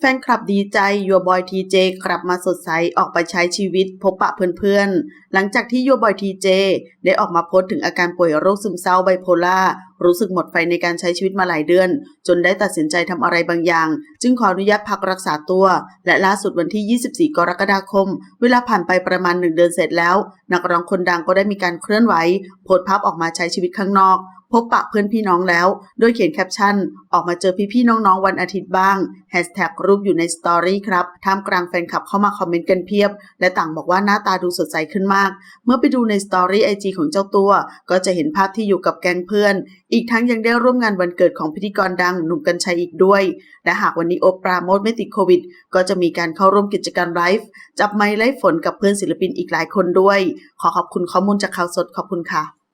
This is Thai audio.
แฟนคลับดีใจยัวบอยทีเจกลับมาสดใสออกไปใช้ชีวิตพบปะเพื่อนๆ หลังจากที่ยัวบอยทีเจได้ออกมาโพสต์ถึงอาการป่วยโรคซึมเศร้าไบโพล่ารู้สึกหมดไฟในการใช้ชีวิตมาหลายเดือน จนได้ตัดสินใจทำอะไรบางอย่าง จึงขออนุญาตพักรักษาตัว และล่าสุดวันที่ 24 กรกฎาคม เวลาผ่านไปประมาณหนึ่งเดือนเสร็จแล้ว นักร้องคนดังก็ได้มีการเคลื่อนไหวโพสภาพออกมาใช้ชีวิตข้างนอกพบปะเพื่อนพี่น้องแล้ว โดยเขียนแคปชั่น ออกมาเจอพี่ๆน้องๆวันอาทิตย์บ้างแฮชแท็กรูปอยู่ในสตอรี่ครับท่ามกลางแฟนคลับเข้ามาคอมเมนต์กันเพียบ และต่างบอกว่าหน้าตาดูสดใสขึ้นมาก เมื่อไปดูในสตอรี่ไอจีของเจ้าตัว ก็จะเห็นภาพที่อยู่กับแก๊งเพื่อนอีกทั้งยังได้ร่วมงานวันเกิดของพิธีกรดังหนุ่มกัญชัยอีกด้วย และหากวันนี้โอปราโมดไม่ติดโควิด ก็จะมีการเข้าร่วมกิจกรรมไลฟ์จับไม้ไลฟ์ฝนกับเพื่อนศิลปินอีกหลายคนด้วย ขอขอบคุณข้อมูลจากข่าวสดขอบคุณค่ะ